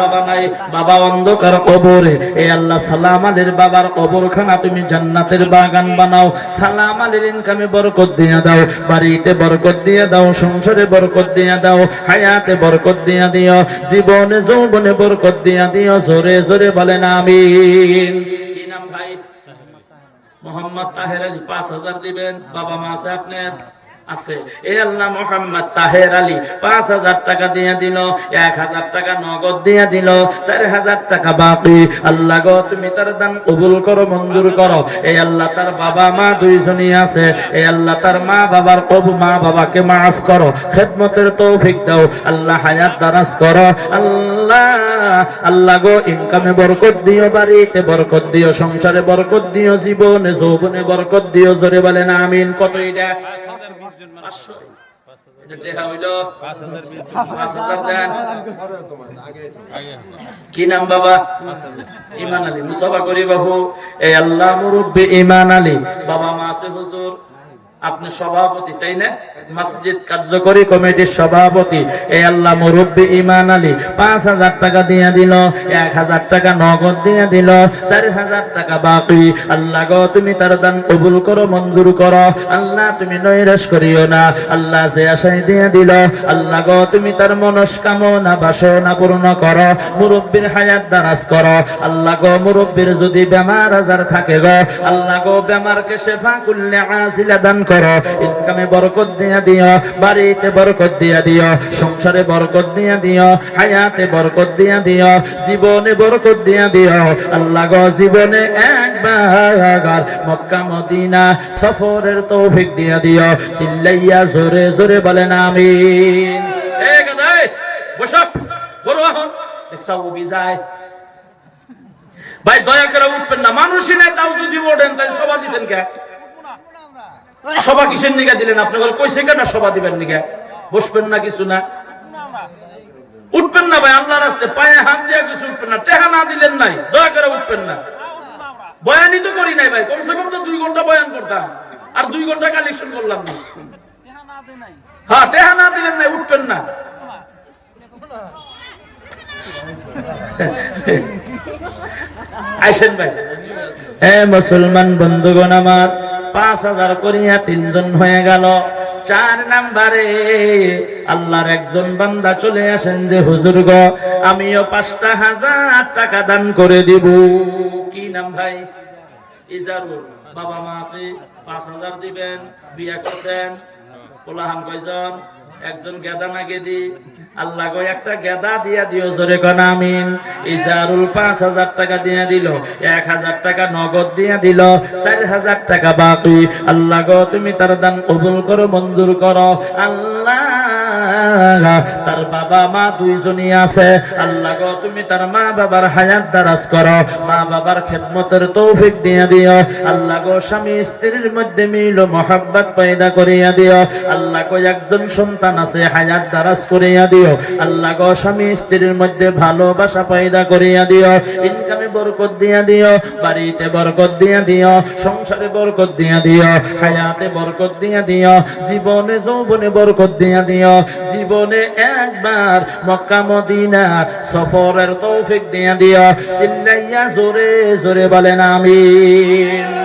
বাবা নাই, বাবা অন্ধকার কবরে। এ আল্লাহ, সালাম আলীর বাবার কবরখানা তুমি জান্নাতের বাগান বানাও। সালাম আলীর ইনকামে বরকত দিয়ে দাও, বাড়িতে বরকত দিয়ে দাও, সংসারে বরকত দিয়ে দাও, হায়াতে বরকত দিয়ে দিও, জীবনে যৌবনে বরকত দিয়ে দিও, জোরে জোরে বলেন আমিন। কি নাম ভাই? মোহাম্মদ তাহের আলী, পাঁচ হাজার দিবেন। বাবা মা আছে আপনার? আছে। এ আল্লাহ মোহাম্মদ তাহের আলী পাঁচ হাজার টাকা দিয়ে দিল, এক হাজার টাকা নগদ দিয়ে দিল, চার হাজার টাকা আল্লাহ গো, তুমি তার কবুল করো, মঞ্জুর করো। এই আল্লাহ তার বাবা মা দুইজনই আছে। এই আল্লাহ তার মা বাবার কবু, মা বাবাকে মাফ করো, খেদমতের তৌফিক দাও। আল্লাহ হায়াত দারাজ করো। আল্লাহ আল্লাহ গো ইনকামে বরকত দিও, বাড়িতে বরকত দিও, সংসারে বরকত দিও, জীবনে, যৌবনে বরকত দিও, জোরে বলেন আমিন। কত এটা পাঁচশো। কি নাম বাবা? ইমান আলী। মুসাফা করি বাবু। এই আল্লাহ মুরব্বী ইমান আলী। বাবা মা আছে হুজুর। আপনি সভাপতি, তাই না? মসজিদ কার্যকরী কমিটির সভাপতি। এই আল্লাহ মুরব্বী ইমান আলী, পাঁচ হাজার টাকা দিয়ে দিল, এক হাজার টাকা নগদ দিয়ে দিল, চার হাজার টাকা বাকি। আল্লাহ গো, তুমি তার দান কবুল করো, মঞ্জুর করো। আল্লাহ, তুমি নৈরাশ করিও না। আল্লাহ যে আশাই দিয়ে দিল, আল্লাহ গো, তুমি তার মনস্কামনা বাসনা পূর্ণ করো, মুরব্বীর হায়াত দারাজ করো। আল্লাহ গো, মুরব্বীর যদি বেমার আজার থাকে গো, আল্লাহ গো, বেমারকে শেফা করলে আসিলা দান করো। ইনকামে বরকত দিয়া দিও, বাড়িতে বরকত দিয়া দিও, সংসারে বরকত দিয়া দিও, হায়াতে বরকত দিয়া দিও, জীবনে বরকত দিয়া দিও। আল্লাহ জীবনে একবার মক্কা, মদিনা সফরের তৌফিক দিয়া দিও। জোরে জোরে ভাই, দয়া করে উঠবেন না, মানুষই নাই, তাও যদি ওঠেন তাই সভা দিছেন কে? সভা কিসের নিগা দিলেন? আপনি বলে কইছে কেন? সভা দিবেন নিগা। বসবেন না কিছু না। উঠবেন না ভাই আল্লাহ রাস্তে পায়ে হাত দিয়ে কিছু উঠবেন না। টেহা না দিলেন নাই, দয়া করে উঠবেন না। বয়ানই তো করি নাই ভাই, কমসে কম তো দুই ঘণ্টা বয়ান করতাম। আর দুই ঘণ্টা কালেকশন করলাম না। হ্যাঁ টেহা না দিলেন নাই, উঠবেন না। আইসেন ভাই। এ মুসলমান বন্ধুগণ আমার পাঁচ হাজার করিয়া তিনজন হয়ে গেল। চার নাম্বারে আল্লাহর একজন বান্দা চলে আসেন যে, হুজুর গ, আমিও পাঁচটা হাজার টাকা দান করে দিব। কি নাম ভাই? ইজারুল। বাবা মা আছে, পাঁচ হাজার দিবেন, বিয়া করছেন। কোলাহাম কয়জন? একজন গেদা না গেদি আল্লাহ গো, একটা গেদা দিয়া দিও জোরে কন, আমিন। ইজারুল পাঁচ হাজার টাকা দিয়া দিল, এক হাজার টাকা নগদ দিয়া দিল, চার হাজার টাকা বাকি। আল্লাহ গো, তুমি তার দান কবুল করো, মঞ্জুর করো। আল্লাহ তার বাবা মা দুইজনই আছে। আল্লাহ গো তুমি তার মা বাবার হায়াত দারাজ করো। মা বাবার খেদমতের তৌফিক দিয়ে দিও। আল্লাহ গো স্বামী স্ত্রীর মধ্যে মিল মোহাব্বত পয়দা করিয়া দিও। আল্লাহ গো একজন সন্তান আছে, হায়াত দারাজ করিয়া দিও। আল্লাহ গো স্বামী স্ত্রীর মধ্যে ভালোবাসা পয়দা করিয়া দিও। ইনকামে বরকত দিয়া দিও, বাড়িতে বরকত দিয়া দিও, সংসারে বরকত দিয়া দিও, হায়াতে বরকত দিয়া দিও, জীবনে যৌবনে বরকত দিয়া দিও জীবনে একবার মক্কা মদিনা সফরের তৌফিক দিয়া দিও। চিল্লাইয়া জোরে জোরে বলেন আমিন। এ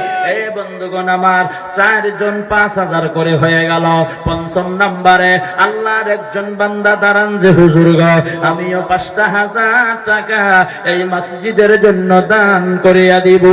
বন্ধুগণ আমার, চারজন পাঁচ হাজার করে হয়ে গেল। পঞ্চম নম্বরে আল্লাহর একজন বান্দা দাঁড়ান যে, হুজুর গ, আমিও পাঁচটা হাজার টাকা এই মসজিদের জন্য দান করিয়া দিব।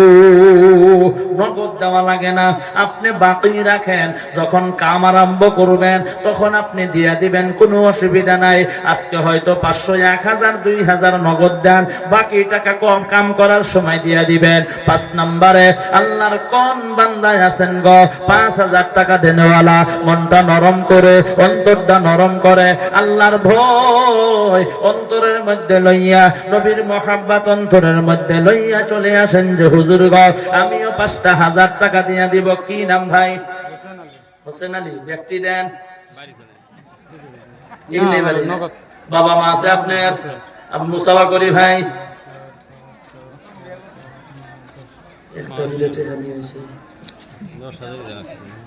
নগদ দেওয়া লাগে না। আপনি বাকি রাখেন। যখন কাম আরম্ভ করবেন, তখন আপনি দিয়া দিবেন, কোনো অসুবিধা নাই। আজকে হয়তো পাঁচশো, এক হাজার, দুই হাজার নগদ দেন। বাকি টাকা কম কাম করার সময় দিয়া দিবেন। পাঁচ নম্বরে আল্লাহর কোন বান্দায় আছেন গো। পাঁচ হাজার টাকা দেনেওয়ালা মনটা নরম করে অন্তরটা নরম করে আল্লাহর ভয় অন্তরের মধ্যে লইয়া নবীর মহাব্বাত অন্তরের মধ্যে লইয়া চলে আসেন যে হুজুর গো আমিও পাঁচটা হাজার টাকা দিয়া দিব। কি নাম ভাই? হোসেন আলী ব্যক্তি দেন। বাবা মা আছে আপনার? মুসাফা করি ভাই। একটা।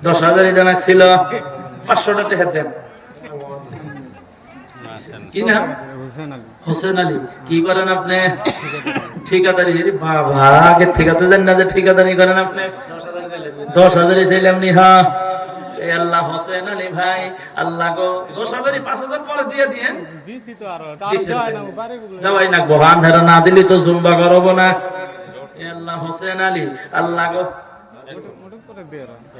দশ হাজারই দেনা ছিল পাঁচশোটা টেহার দেন। কি না হোসেন আলী। কি করেন আপনি? ঠিকাদারি বাবা আগে ঠিকাতে না যে ঠিকাদারি করেন আপনি। দশ হাজারই চাইলাম নি আল্লাহ হোসেন আলী ভাই আল্লাহ গো। দশ হাজারই পাঁচ হাজার পরে দিয়ে দিয়েন। না বাড়ি গুলো। যাওয়াই না বহান হেরা না দিলি তো জুম্বা করব না। আল্লাহ হোসেন আলী আল্লাহ গো। মোটে করে দিয়ে দাও হ্যাঁ,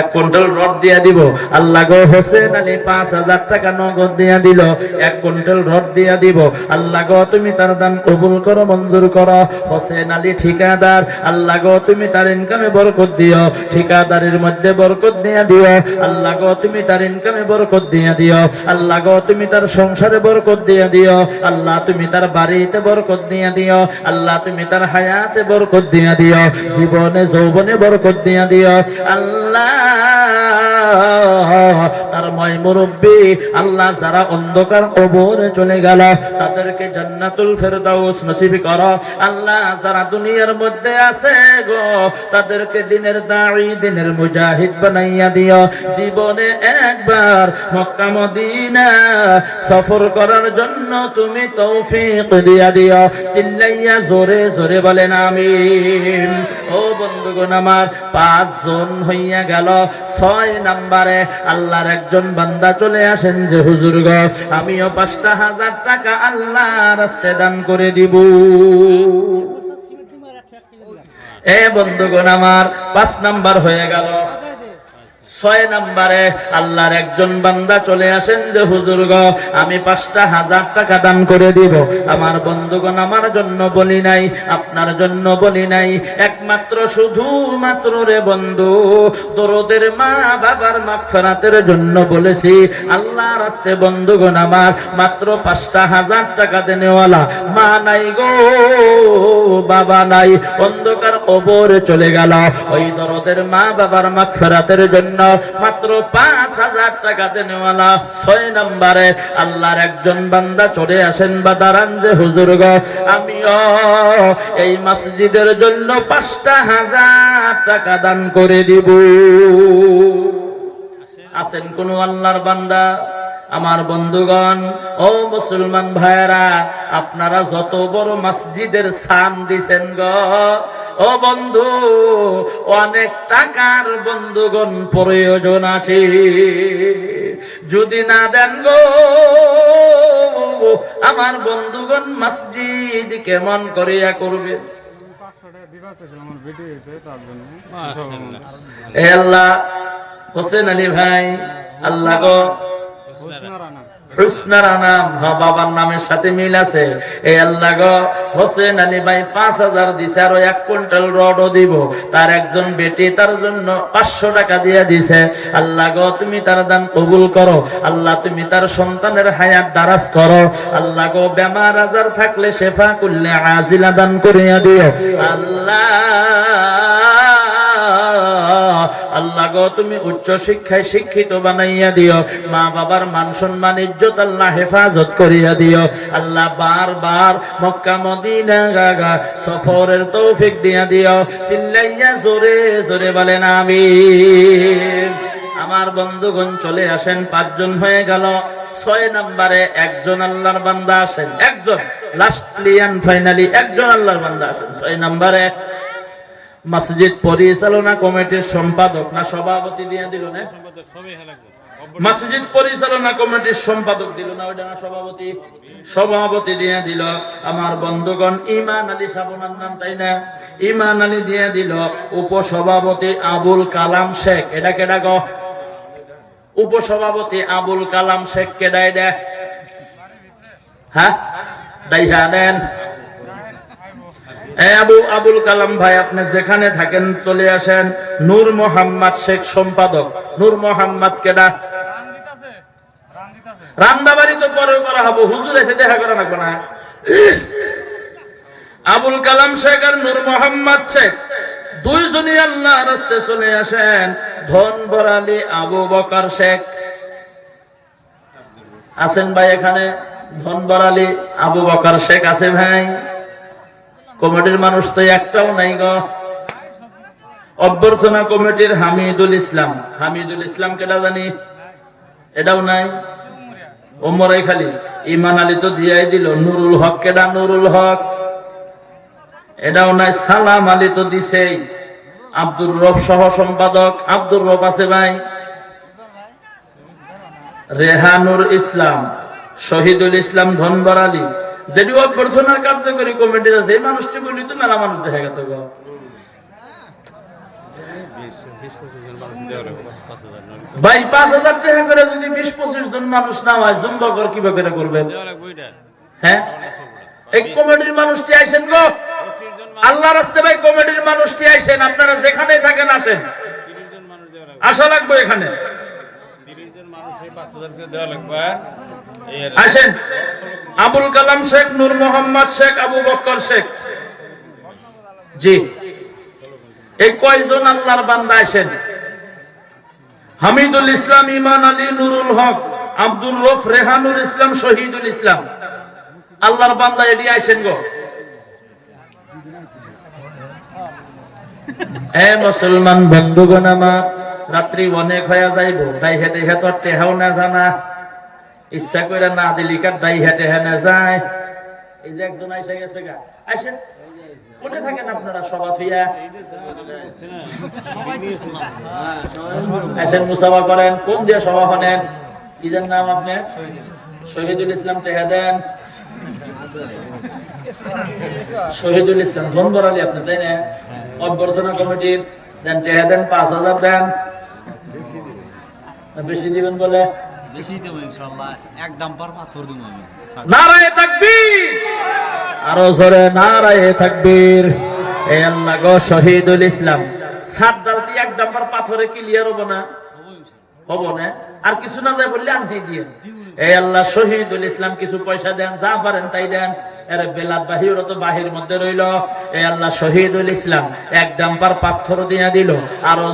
এক কুইন্টাল রড দিয়া দিব। আল্লাহ গো হোসেন আলী পাঁচ হাজার টাকা নগদ দিয়া দিল। এক রড দিয়া দিব। আল্লাহ গো, তুমি তার দান কবুল করো, মঞ্জুর করো। হোসেন আলী ঠিকাদার, আল্লাহ গো, তুমি তার ইনকামে বরকত দিও। ঠিকাদারের মধ্যে বরকত দিয়া দিও। আল্লাহ গো, তুমি তার ইনকামে বরকত দিয়া দিও। আল্লাহ গো, তুমি তার সংসারে বরকত দিয়া দিও। আল্লাহ, তুমি তার বাড়িতে বরকত দিয়া দিও। আল্লাহ, তুমি তার হায়াতে বরকত দিয়া দিও। জীবনে, যৌবনে বরকত দিয়া দিও। আল্লাহ ময় মুরব্বী, আল্লাহ যারা অন্ধকার কবরে চলে গেল, তাদেরকে জান্নাতুল ফেরদাউস নসিব করো। আল্লাহ যারা দুনিয়ার মধ্যে আছে গো, তাদেরকে দিনের দাড়ি, দিনের মুজাহিদ বানাইয়া দিও। জীবনে একবার মক্কা, মদিনা সফর করার জন্য তুমি তৌফিক দিয়া দিও। চিল্লাইয়া জোরে জোরে বলেন আমিন। ও বন্ধুগণ আমার পাঁচ জন হইয়া গেল, ছয় নাম্বারে আল্লাহর একজন বান্দা চলে আসেন যে হুজুর গ আমিও পাঁচটা হাজার টাকা আল্লাহ রাস্তে দান করে দিব। এ বন্ধুগণ আমার পাঁচ নাম্বার হয়ে গেল। ছয় নাম্বারে আল্লাহর একজন বান্দা চলে আসেন যে, হুজুর গো, আমি পাঁচটা হাজার টাকা দান করে দিব। আমার বন্ধুগণ আমার জন্য বলি নাই, আপনার জন্য বলি নাই। একমাত্র শুধু মাত্র রে বন্ধু, দরদের মা বাবার মাগফিরাতের জন্য বলেছি আল্লাহ রাস্তে বন্ধুগণ আমার মাত্র পাঁচটা হাজার টাকা দেনেওয়ালা। মা নাই গো, বাবা নাই, অন্ধকার কবরে চলে গেল। ওই দরদের মা বাবার মাগফিরাতের জন্য মাত্র পাঁচ হাজার টাকা দেনেওয়ালা ছয় নম্বরে আল্লাহর একজন বান্দা চলে আসেন বা দাঁড়ান যে, হুজুর গো, আমিও এই মসজিদের জন্য পাঁচটা হাজার টাকা দান করে দিব। আছেন কোন আল্লাহর বান্দা, আমার বন্ধুগণ, ও মুসলমান ভাইরা আপনারা যত বড় মসজিদের সাম দিছেন গ ও বন্ধু অনেক টাকার বন্ধুগণ প্রয়োজন আছে। যদি না দেন গো আমার বন্ধুগণ মসজিদ কেমন করিয়া করবে? আল্লাহ হোসেন আলী ভাই আল্লাহ গো টাকা দিয়ে দিছে। তুমি দান কবুল আল্লাহ, তুমি তার সন্তানের হায়াত দারাজ করো। আল্লাহ গো, বেমার আজার থাকলে শেফা করলে আজিলা দান করিয়া দিও। আল্লাহ আল্লাহ গো, তুমি উচ্চ শিক্ষায় শিক্ষিত বানাইয়া দিও। মা বাবার মান সম্মান, ইজ্জত আল্লাহ হেফাজত করিয়া দিও। আল্লাহ বারবার মক্কা, মদিনা গাগা সফরের তৌফিক দিয়া দিও। চিল্লাইয়া জোরে জোরে বলেন আমিন। আমার বন্ধুগণ চলে আসেন, পাঁচজন হয়ে গেল। ছয় নম্বরে একজন আল্লাহর বান্দা আসেন, একজন। লাস্টলিয়ান ফাইনালি একজন আল্লাহর বান্দা আসেন। ছয় নম্বরে মসজিদ পরিচালনা কমিটির সম্পাদক, না সভাপতি দিয়ে দিল না? মসজিদ পরিচালনা কমিটির সম্পাদক দিল না, ওইটা না সভাপতি? সভাপতি দিয়ে দিল। আমার বন্ধুগণ ইমান আলী সাবনার নাম, তাই না? ইমান আলী দিয়ে দিল। উপসভাপতি আবুল কালাম শেখ, এটা কেডা গ? উপসভাপতি আবুল কালাম শেখ কেডা এটা হ্যাঁ? ডাইহা দেন। আবু, আবুল কালাম ভাই, আপনি যেখানে থাকেন, চলে আসেন। নূর মোহাম্মদ শেখ সম্পাদক। নূর মোহাম্মদ কেডা? তো পরে করা হব। হুজুর এসে দেখা আবুল কালাম শেখ আর নূর মোহাম্মদ শেখ দুইজনই আল্লাহ রাস্তে চলে আসেন। ধন বরালি আবু বকার শেখ। আছেন ভাই এখানে? ধন বরালি আবু বকার শেখ আছে ভাই? কমিটির মানুষ তো একটাও নাই গো। অভ্যর্থনা কমিটির হামিদুল ইসলাম। হামিদুল ইসলাম কেটা জানি? এটাও নাই। ওমরাই খালি। ইমান আলী তো দিয়াই দিল। নুরুল হক কেডা নুরুল হক? এটাও নাই। সালাম আলী তো দিছেই। আব্দুর রব সহ সম্পাদক। আব্দুর রব আছে ভাই? রেহানুর ইসলাম। শহীদুল ইসলাম ধনবর আলী। যেটি অভ্যর্থনার কার্যকরী কমিটির আছে এই মানুষটি বলি তো মেলা মানুষ দেখা গেত ভাই পাঁচ হাজার টাকা করে যদি বিশ পঁচিশ জন মানুষ না হয় কীভাবে করে করবেন? লাগবে ওইটা। হ্যাঁ? এই কমিটির মানুষটি আইসেন গো। আল্লাহ রাস্তে ভাই কমিটির মানুষটি আইসেন আপনারা যেখানে থাকেন আসেন। আসা লাগবে এখানে। আর আসেন। আবুল কালাম শেখ, নূর মোহাম্মদ শেখ, আবু বক্কর শেখ। জি। এই কয়জন আল্লাহর বান্দা আসেন হামিদুল ইসলাম, ইমান আলী, নুরুল হক আব্দুল রফ, রেহানুল ইসলাম, শহীদুল ইসলাম। আল্লাহর বান্দা এটি আইসেন গো। এ মুসলমান বন্ধুগণ আমার, রাত্রি অনেক হয়ে যাইব তাই হেঁটে হেতর টেহাও না জানা। ইচ্ছা করে না দিলি কার দাই হেঁটে হেনে যায়। এই যে একজন আইসা গেছে গা। আইসেন? কোনে সভা দিয়ে নাম শহীদুল ইসলাম টেহা দেন। শহীদুল ইসলাম আপনি, তাই না? অভ্যর্থনা কমিটির, দেন পাঁচ হাজার দেন। বেশি দিবেন বলে? বেশি দেবো ইনশাল্লাহ এক ডাম্পার পাথর দেবো আমি। নারায়ে তাকবীর। আরও জোরে নারায়ে তাকবীর। এই আল্লাহ গো শহীদুল ইসলাম। সাত ডালতি এক ডাম্বার পাথরে ক্লিয়ার হব না? হব না? আর কিছু না যায় বললে আনতে দিয়ে। আল্লাহ শহীদুল ইসলাম কিছু পয়সা দেন, যা পারেন তাই দেন।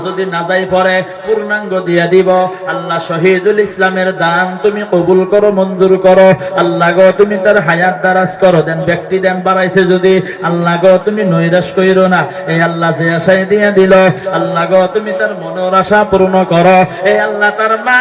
যদি আল্লাহ শহীদুল তুমি কবুল করো, মঞ্জুর করো। আল্লাহ তুমি তার হায়াত দারাজ করো। দেন ব্যক্তি দেন বাড়াইছে যদি। আল্লাহ গো, তুমি নৈরাশ কইরো না। এই আল্লাহ যে আশায় দিয়া দিল। আল্লাহ গো, তুমি তার মনের আশা পূর্ণ করো। এই আল্লাহ তার মা।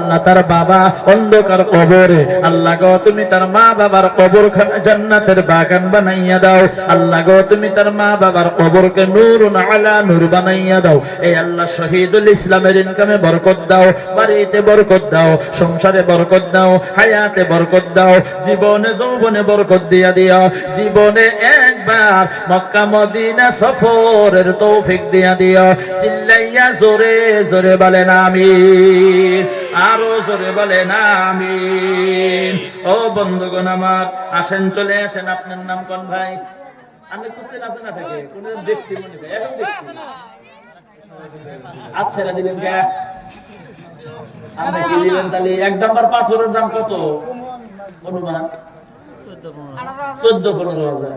আল্লাহ তার বাবা অন্ধকার কবরে। আল্লাহ গো, তুমি তার মা বাবার কবর জান্নাতের বাগান বানাইয়া দাও। আল্লাহ গো, তুমি তার মা বাবার কবরকে নূর আলা নূর বানাইয়া দাও। এই আল্লাহ শহীদুল ইসলামের ইনকামে বরকত দাও, বাড়িতে বরকত দাও, সংসারে বরকত দাও, হায়াতে বরকত দাও, জীবনে যৌবনে বরকত দিয়া দিও জীবনে একবার মক্কা মদিনা সফরের তৌফিক দিয়া দিও চিল্লাইয়া জোরে জোরে বলেন আমিন। আরও জোরে বলেন, আমিন। ও বন্ধুগণ আমার, আসেন, চলে আসেন, আপনার নাম কোন ভাই? আমি তো চেনা চেনা থাকে কোনদিন দেখছি মনে হয়, এখন দেখছি। আচ্ছা দিবেন কে? আপনি কি দিবেন তাহলে, এক নাম্বার পাথরের দাম কত? অনুমান। চোদ্দ পনেরো হাজার।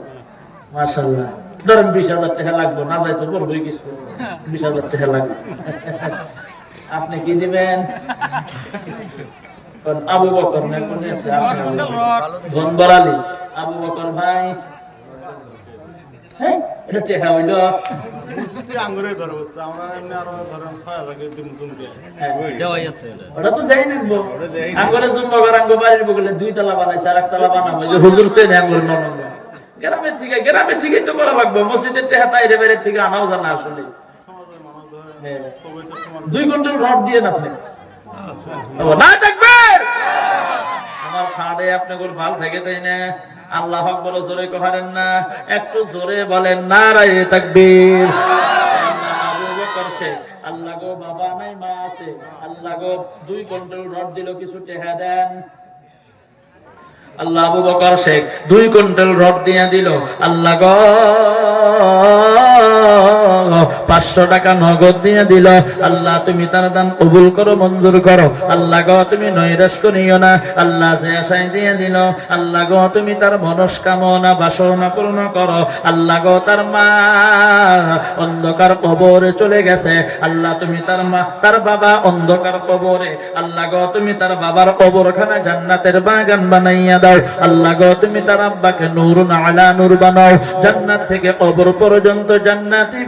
মাসাল্লাহ ধরেন বিশ হাজার টাকা লাগবে, না যাই তো বলবোই কিছু। বিশ হাজার টাকা লাগবে। আপনি কি দিবেন? আবু বকর ধনবর আলী। আবু বকর ভাই। হ্যাঁ এটা টেকা হইল। তুই আঙ্গুরে ধরো আমরা এমনি আরও ধরেন ছয় হাজার করে দিন তুমি হ্যাঁ। গ্রামের থেকে গ্রামের থেকেই তো করা লাগবে। মসজিদের থেকে তাইরে বাইরে থেকে আনাও জানা আসলে সমাজের মানুষ ধরেন হ্যাঁ। সবাই তো সমান দুই কুইন্টাল রড দিয়ে না থাকবে আমার আপনি গোল ভালো থেকে না। আল্লাহ বড় জোরে কহারেন না। একটু জোরে বলেন না রায় তাকবীর বকর শেখ, আল্লাহ গো বাবা মা আছে। আল্লাহ গো দুই রড দিল কিছু টেহা দেন। আল্লাহ আবু বকর শেখ দুই কুইন্টাল রড দিয়া দিল। আল্লাহ গো পাঁচশো টাকা নগদ দিয়ে দিল। আল্লাহ, তুমি তার দান কবুল করো, মঞ্জুর করো। আল্লাহ গো, তুমি নৈরাশ করিও না। আল্লাহ যে আশায় দিয়ে দিল। আল্লাহ গো, তুমি তার মনস্কামনা বাসনা পূর্ণ করো। আল্লাহ গো, তার মা অন্ধকার কবরে চলে গেছে। আল্লাহ, তুমি তার মা, তার বাবা অন্ধকার কবরে। আল্লাহ গো, তুমি তার বাবার কবরখানা জান্নাতের বাগান বানাইয়া দাও। আল্লাহ গো, তুমি তার আব্বাকে নূর আলা নূর বানাও। জান্নাত থেকে কবর পর্যন্ত জান্নাতি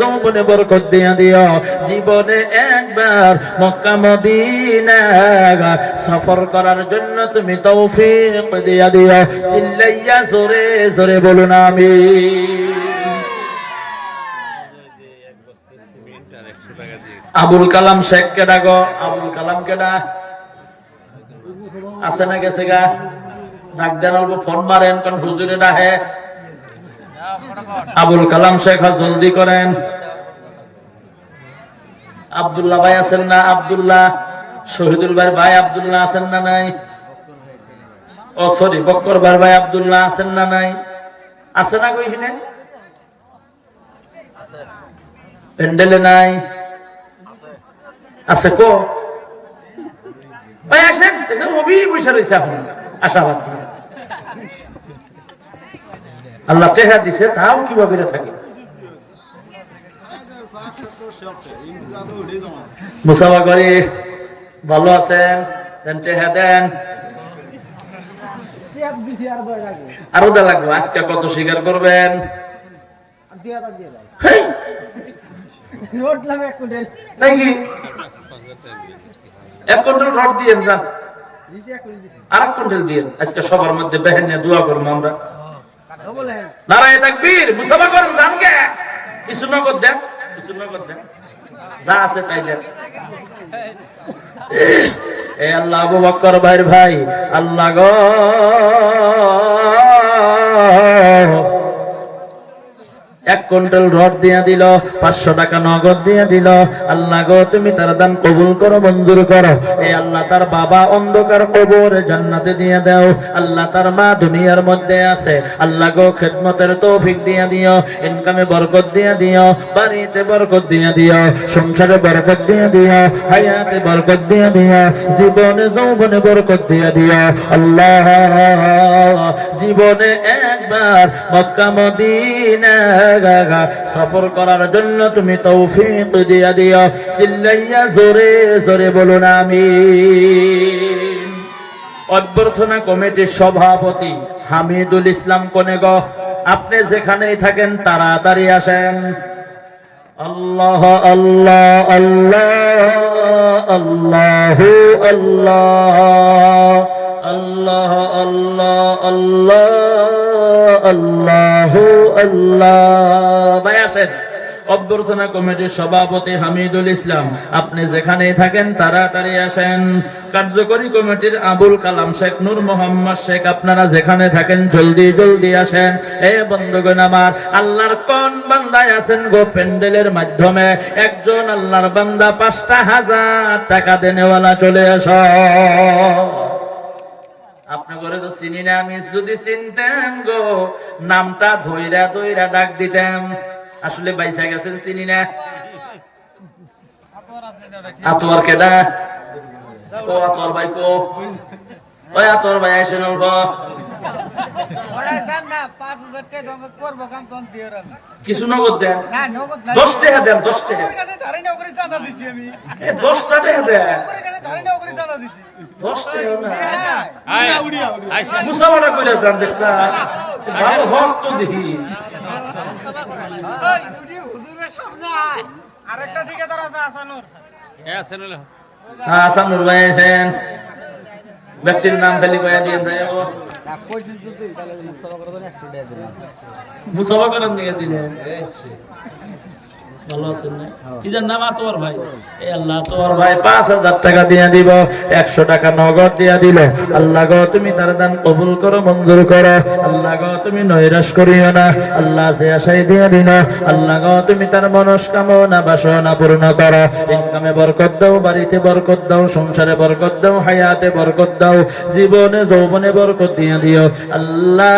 যৌবনে বরকত দিয়া দিও। জীবনে একবার মক্কা মদিনা সফর করার জন্য তুমি তৌফিক দিয়া দিও। চিল্লাইয়া জোরে জোরে বলুন আমি আবুল কালাম শেখ কেডা গো? আবুল কালাম কেডা? আছে না গেছে গা? ডাক দেন অল্প ফোন মারেন, কারণ হুজুরে ডাহে আবুল কালাম শেখ জলদি করেন। আব্দুল্লাহ ভাই আছেন না? আব্দুল্লাহ। শহীদুল ভাই ভাই আব্দুল্লাহ আছেন না নাই? ও, সরি, বক্কর ভাই ভাই আব্দুল্লাহ আছেন না নাই? আছে না কইখানে প্যান্ডেলে নাই? আছে কো? ভাই আসেন দেখেন অবি বসে রয়েছে এখন আশাবাদ আল্লাহ টেহা দিছে তাও কীভাবে থাকে? মুসাফা করে ভালো আছেন? দেন টেহা দেন। আরও দা লাগবে আজকে কত স্বীকার করবেন? নাকি? এক কুইন্টাল রড দিয়ে যান। আর এক কুইন্টাল দিয়ে আজকে সবার মধ্যে বেহেন নিয়ে দোয়া করব আমরা। নারায় তাকবীর মুসাফা করেন কিছু নগদ দেন কিছু নগদ দেন। যা আছে তাই দেন। এ আল্লাহ আবু বক্কর ভাইয়ের ভাই আল্লাহ গো। এক কুইন্টাল রড দিয়া দিল, পাঁচশো টাকা নগদ দিয়া দিল। আল্লাহ গো, তুমি তার দান কবুল করো, মঞ্জুর করো। এই আল্লাহ তার বাবা অন্ধকার কবর জান্নাতে দিয়ে দাও। আল্লাহ তার মা দুনিয়ার মধ্যে আছে। আল্লাহ গো, খেদমতের তৌফিক দিয়া দিও ইনকামে বরকত দিয়া দিও, বাড়িতে বরকত দিয়া দিও, সংসারে বরকত দিয়া দিও, হায়াতে বরকত দিয়া দিও, জীবনে যৌবনে বরকত দিয়া দিও। আল্লাহ, জীবনে একবার মক্কা মদিনা গাগা সফর করার জন্য তুমি তৌফিক দিয়া দিও। চিল্লাইয়া জোরে জোরে বলুন আমি অভ্যর্থনা কমিটির সভাপতি হামিদুল ইসলাম কোনেগ আপনি যেখানেই থাকেন তাড়াতাড়ি আসেন। আল্লাহ আল্লাহ আল্লাহ আল্লাহ আল্লাহ আল্লাহ আল্লাহ আল্লাহ। আল্লাহ আল্লাহ। ভাই আসেন। অভ্যর্থনা কমিটির সভাপতি হামিদুল ইসলাম, আপনি যেখানেই থাকেন তাড়াতাড়ি আসেন। কার্যকরী কমিটির আবুল কালাম শেখ নূর মোহাম্মদ শেখ, আপনারা যেখানে থাকেন জলদি জলদি আসেন। এ বন্ধুগণ আমার, আল্লাহর কোন বান্দায় আছেন গো প্যান্ডেলের মাধ্যমে? একজন আল্লাহর বান্দা পাঁচটা হাজার টাকা দেনেওয়ালা চলে আস আপনি করে তো চিনি না আমি যদি চিনতাম গো। নামটা ধৈরা ধৈরা ডাক দিতাম আসলে বাইসা গেছেন চিনি না। আতোয়ার কেডা? ও আতোয়ার ভাই কো? ওই আতোয়ার ভাই আইসেন অল্প। কিছু নগদ দেন? দশ টাকা দেন দশ টাকা। এ, দশটা টাকা দেন। দশ টাকা না মুসাফাটা করে যান দেখছা ভালো হক তো দেখি আরেকটা ঠিকাদার আছে আসানুর। হ্যাঁ আছেন হ্যাঁ আসানুর ভাই ব্যক্তির নাম খালি কয়ে দিয়ে ভাই মুসাফা করার দিকে দিলেন। আল্লাহ তুমি না। বাসনা ইনকামে বরকত দাও, বাড়িতে বরকত দাও, সংসারে বরকত দাও, হায়াতে বরকত দাও, জীবনে যৌবনে বরকত দিয়ে দিও। আল্লাহ